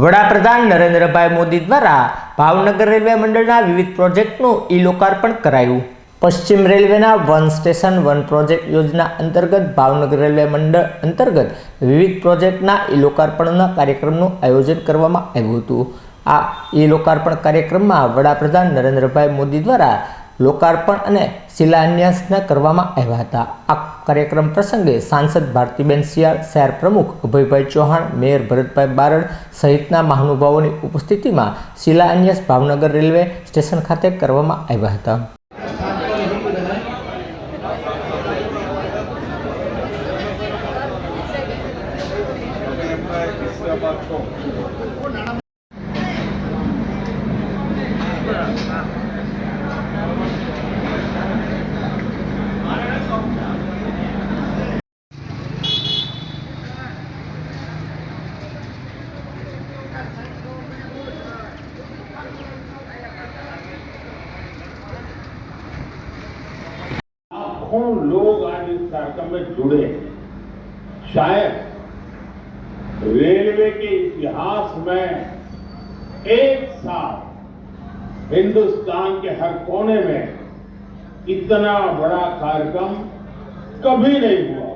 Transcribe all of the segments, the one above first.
વડાપ્રધાન નરેન્દ્રભાઈ મોદી દ્વારા ભાવનગર રેલવે મંડળના વિવિધ પ્રોજેક્ટનું ઈ લોકાર્પણ કરાયું. પશ્ચિમ રેલવેના વન સ્ટેશન વન પ્રોજેક્ટ યોજના અંતર્ગત ભાવનગર રેલવે મંડળ અંતર્ગત વિવિધ પ્રોજેક્ટના ઈ લોકાર્પણના કાર્યક્રમનું આયોજન કરવામાં આવ્યું હતું. આ ઈ લોકાર્પણ કાર્યક્રમમાં વડાપ્રધાન નરેન્દ્રભાઈ મોદી દ્વારા લોકાર્પણ અને શિલાન્યાસના કરવામાં આવ્યા હતા. આ કાર્યક્રમ પ્રસંગે સાંસદ ભારતીબેન શિયાળ, શહેર પ્રમુખ અભયભાઈ ચૌહાણ, મેયર ભરતભાઈ બારડ સહિતના મહાનુભાવોની ઉપસ્થિતિમાં શિલાન્યાસ ભાવનગર રેલવે સ્ટેશન ખાતે કરવામાં આવ્યા હતા. लाखों लोग आज इस कार्यक्रम में जुड़े हैं। शायद रेलवे के इतिहास में एक साथ हिंदुस्तान के हर कोने में इतना बड़ा कार्यक्रम कभी नहीं हुआ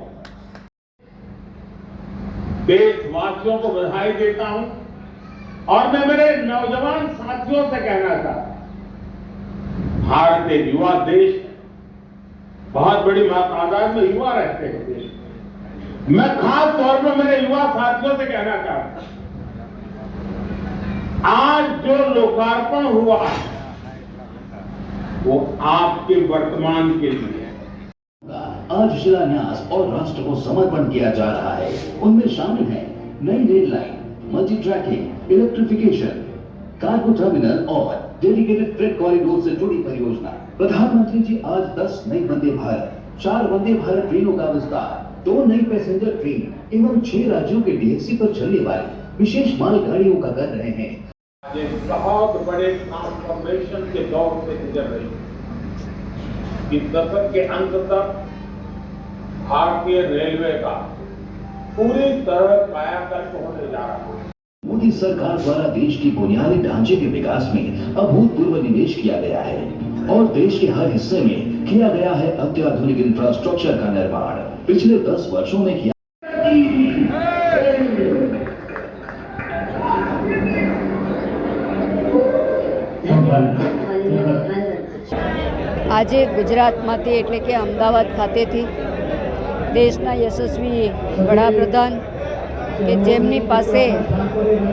देशवासियों को बधाई देता हूँ और मैं मेरे नौजवान साथियों से कहना चाहता भारत एक युवा देश बहुत बड़ी तादाद में युवा रहते हैं में। खास तौर पर मेरे युवा साथियों से कहना चाहता आज जो लोकार्पण हुआ, वो आपके वर्तमान के लिए आज शिलान्यास और राष्ट्र को समर्पण किया जा रहा है। उनमें शामिल है नई rail line multi tracking electrification cargo terminal और डेडिकेटेड फ्रेट कॉरिडोर से जुड़ी परियोजना। प्रधानमंत्री जी आज 10 नई वंदे भारत, चार वंदे भारत ट्रेनों का विस्तार, दो नई पैसेंजर ट्रेन एवं छह राज्यों के डीएससी पर चलने वाली विशेष मालगाड़ियों का कर रहे हैं। बहुत बड़े ट्रांसफॉर्मेशन के दौर से गुजर रही इस दशक के अंत तक भारतीय रेलवे का पूरी तरह कायाकल्प होने जा रहा है। मोदी सरकार द्वारा देश की बुनियादी ढांचे के विकास में अभूतपूर्व निवेश किया गया है और देश के हर हिस्से में किया गया है अत्याधुनिक इंफ्रास्ट्रक्चर का निर्माण पिछले दस वर्षों में किया આજે ગુજરાતમાંથી એટલે કે અમદાવાદ ખાતેથી દેશના યશસ્વી વડાપ્રધાન કે જેમની પાસે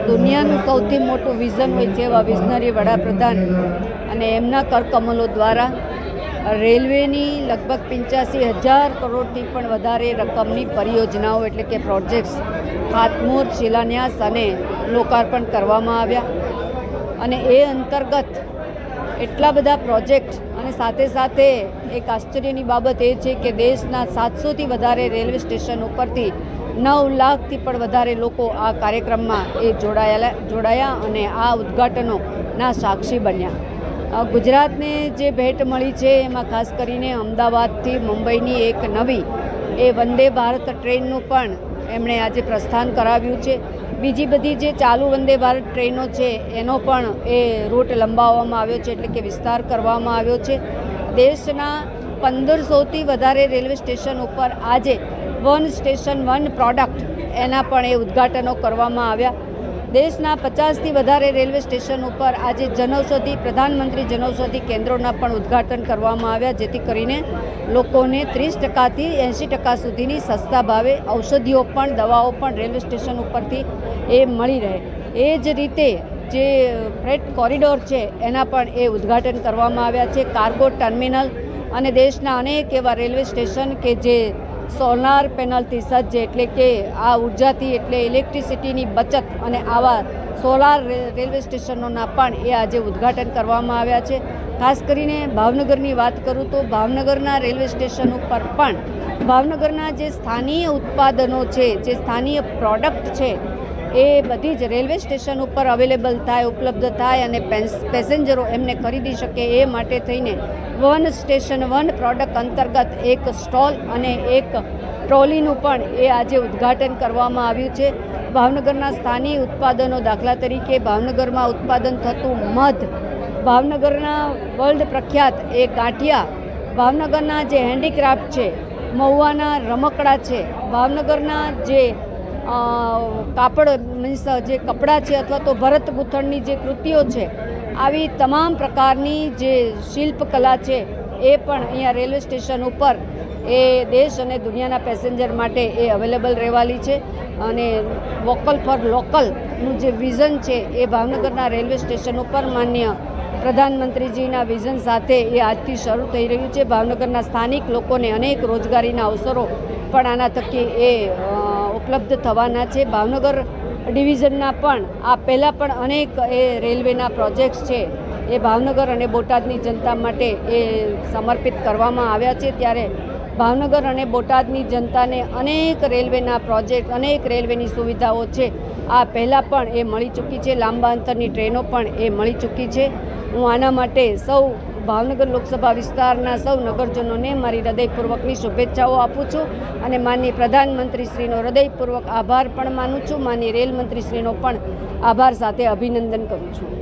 દુનિયાનું સૌથી મોટું વિઝન હોય એવા વિઝનરી વડાપ્રધાન અને એમના કરકમલો દ્વારા રેલવેની લગભગ પંચ્યાસી હજાર કરોડથી પણ વધારે રકમની પરિયોજનાઓ એટલે કે પ્રોજેક્ટ્સ ખાતમુહૂર્ત શિલાન્યાસ અને લોકાર્પણ કરવામાં આવ્યા. અને એ અંતર્ગત એટલા બધા પ્રોજેક્ટ અને સાથે સાથે એક આશ્ચર્યની બાબત એ છે કે દેશના સાતસોથી વધારે રેલવે સ્ટેશન ઉપરથી નવ લાખથી પણ વધારે લોકો આ કાર્યક્રમમાં એ જોડાયેલા જોડાયા અને આ ઉદ્ઘાટનોના સાક્ષી બન્યા. ગુજરાતને જે ભેટ મળી છે એમાં ખાસ કરીને અમદાવાદથી મુંબઈની એક નવી એ વંદે ભારત ટ્રેનનું પણ એમણે આજે પ્રસ્થાન કરાવ્યું છે. બીજી બધી જે ચાલુ વંદે ભારત ટ્રેનો છે એનો પણ એ રૂટ લંબાવવામાં આવ્યો છે એટલે કે વિસ્તાર કરવામાં આવ્યો છે. દેશના પંદરસોથી વધારે રેલવે સ્ટેશન ઉપર આજે વન સ્ટેશન વન પ્રોડક્ટ એના પણ એ ઉદ્ઘાટનો કરવામાં આવ્યા. દેશના પચાસથી વધારે રેલવે સ્ટેશન ઉપર આજે જનૌષધિ, પ્રધાનમંત્રી જનૌષધિ કેન્દ્રોના પણ ઉદ્ઘાટન કરવામાં આવ્યા, જેથી કરીને લોકોને ત્રીસ ટકાથી એંશી ટકા સુધીની સસ્તા ભાવે ઔષધિઓ પણ, દવાઓ પણ રેલવે સ્ટેશન ઉપરથી એ મળી રહે. એ જ રીતે જે ફ્રેટ કોરિડોર છે, એના પણ એ ઉદ્ઘાટન કરવામાં આવ્યા છે. કાર્ગો ટર્મિનલ અને દેશના અનેક એવા રેલવે સ્ટેશન કે જે સોલાર પેનલથી સજ્જ એટલે કે આ ઉર્જાથી એટલે ઇલેક્ટ્રિસિટીની બચત અને આવા સોલાર રેલવે સ્ટેશનોના પણ એ આજે ઉદ્ઘાટન કરવામાં આવ્યા છે. ખાસ કરીને ભાવનગરની વાત કરું તો ભાવનગરના રેલવે સ્ટેશન ઉપર પણ ભાવનગરના જે સ્થાનીય ઉત્પાદનો છે, જે સ્થાનીય પ્રોડક્ટ છે એ બધી જ રેલવે સ્ટેશન ઉપર અવેલેબલ થાય, ઉપલબ્ધ થાય અને પેસ- પેસેન્જરો એમને ખરીદી શકે એ માટે થઈને વન સ્ટેશન વન પ્રોડક્ટ અંતર્ગત એક સ્ટોલ અને એક ટ્રોલીનું પણ એ આજે ઉદ્ઘાટન કરવામાં આવ્યું છે. ભાવનગરના સ્થાનિક ઉત્પાદનો દાખલા તરીકે ભાવનગરમાં ઉત્પાદન થતું મધ, ભાવનગરના વર્લ્ડ પ્રખ્યાત એ ગાંઠિયા, ભાવનગરના જે હેન્ડીક્રાફ્ટ છે, મહુવાના રમકડા છે, ભાવનગરના જે કાપડ મીન્સ જે કપડાં છે અથવા તો ભરત ગૂંથણની જે કૃતિઓ છે, આવી તમામ પ્રકારની જે શિલ્પકલા છે, એ પણ અહીંયા રેલવે સ્ટેશન ઉપર એ દેશ અને દુનિયાના પેસેન્જર માટે એ અવેલેબલ રહેવાની છે અને વોકલ ફોર લોકલનું જે વિઝન છે એ ભાવનગરના રેલવે સ્ટેશન ઉપર માન્ય પ્રધાનમંત્રીજીના વિઝન સાથે એ આજથી શરૂ થઈ રહ્યું છે. ભાવનગરના સ્થાનિક લોકોને અનેક રોજગારીના અવસરો પણ આના થકી એ ઉપલબ્ધ થવાના છે. ભાવનગર ડિવિઝનના પણ આ પહેલાં પણ અનેક એ રેલવેના પ્રોજેક્ટ્સ છે. એ ભાવનગર અને બોટાદની જનતા માટે એ સમર્પિત કરવામાં આવ્યા છે. ત્યારે ભાવનગર અને બોટાદની જનતાને અનેક રેલવેના પ્રોજેક્ટ, અનેક રેલવેની સુવિધાઓ છે. આ પહેલાં પણ એ મળી ચૂકી છે. લાંબા અંતરની ટ્રેનો પણ એ મળી ચૂકી છે. હું આના માટે સૌ ભાવનગર લોકસભા વિસ્તારના સૌ નગરજનોને મારી હૃદયપૂર્વકની શુભેચ્છાઓ આપું છું અને માનનીય પ્રધાનમંત્રીશ્રીનો હૃદયપૂર્વક આભાર પણ માનું છું. માનનીય રેલ મંત્રીશ્રીનો પણ આભાર સાથે અભિનંદન કરું છું.